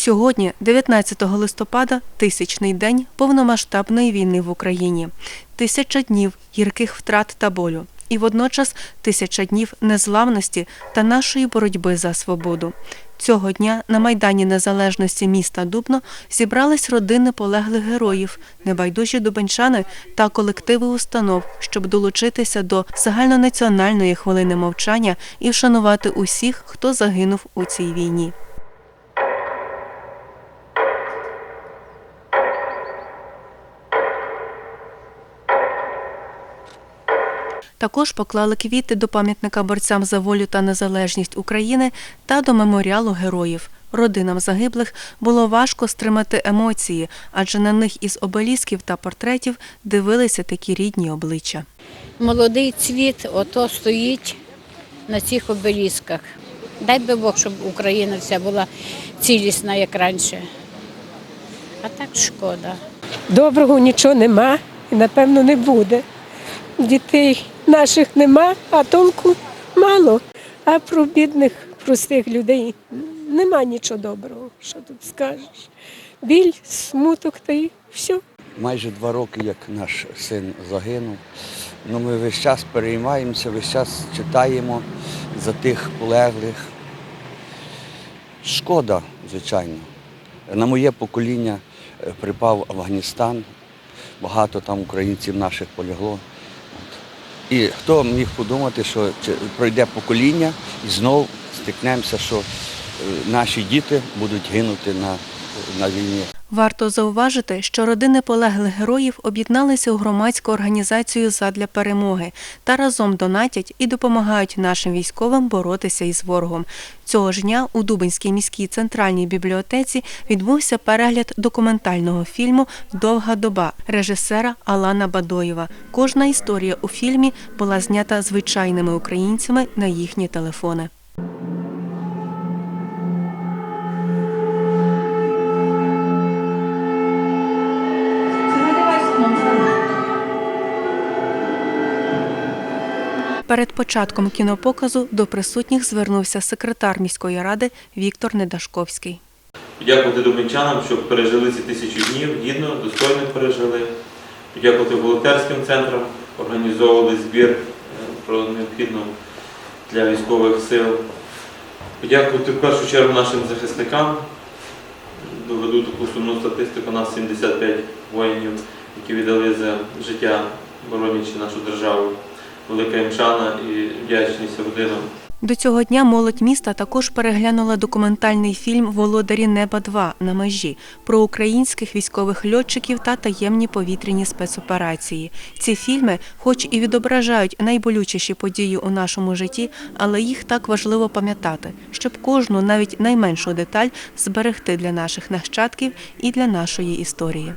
Сьогодні, 19 листопада, тисячний день повномасштабної війни в Україні, тисяча днів гірких втрат та болю, і водночас тисяча днів незламності та нашої боротьби за свободу. Цього дня на Майдані Незалежності міста Дубно зібрались родини полеглих героїв, небайдужі дубенчани та колективи установ, щоб долучитися до загальнонаціональної хвилини мовчання і вшанувати усіх, хто загинув у цій війні. Також поклали квіти до пам'ятника борцям за волю та незалежність України та до меморіалу героїв. Родинам загиблих було важко стримати емоції, адже на них із обелісків та портретів дивилися такі рідні обличчя. Молодий цвіт ото стоїть на цих обелісках. Дай би Бог, щоб Україна вся була цілісна, як раніше. А так шкода. Доброго нічого нема і напевно не буде. Дітей наших нема, а толку мало. А про бідних, простих людей нема нічого доброго. Що тут скажеш? Біль, смуток та й все. Майже два роки, як наш син загинув. Ну, ми весь час переймаємося, весь час читаємо за тих полеглих. Шкода, звичайно. На моє покоління е, припав Афганістан. Багато там українців наших полягло. І хто міг подумати, що пройде покоління і знов стикнемося, що е, наші діти будуть гинути на, на війні. Варто зауважити, що родини полеглих героїв об'єдналися у громадську організацію задля перемоги та разом донатять і допомагають нашим військовим боротися із ворогом. Цього ж дня у Дубинській міській центральній бібліотеці відбувся перегляд документального фільму Довга доба режисера Алана Бадоєва. Кожна історія у фільмі була знята звичайними українцями на їхні телефони. Перед початком кінопоказу до присутніх звернувся секретар міської ради Віктор Недашковський. Подякувати дубинчанам, що пережили ці тисячу днів, гідно, достойно пережили. Подякувати волонтерським центрам, організовували збір е, про необхідну для військових сил. Подякувати в першу чергу нашим захисникам. Доведу таку сумну статистику. Нас 75 воїнів, які віддали за життя, боронячи нашу державу. Велика їм шана і вдячність родинам. До цього дня молодь міста також переглянула документальний фільм Володарі неба 2 на межі про українських військових льотчиків та таємні повітряні спецоперації. Ці фільми, хоч і відображають найболючіші події у нашому житті, але їх так важливо пам'ятати, щоб кожну, навіть найменшу деталь зберегти для наших нащадків і для нашої історії.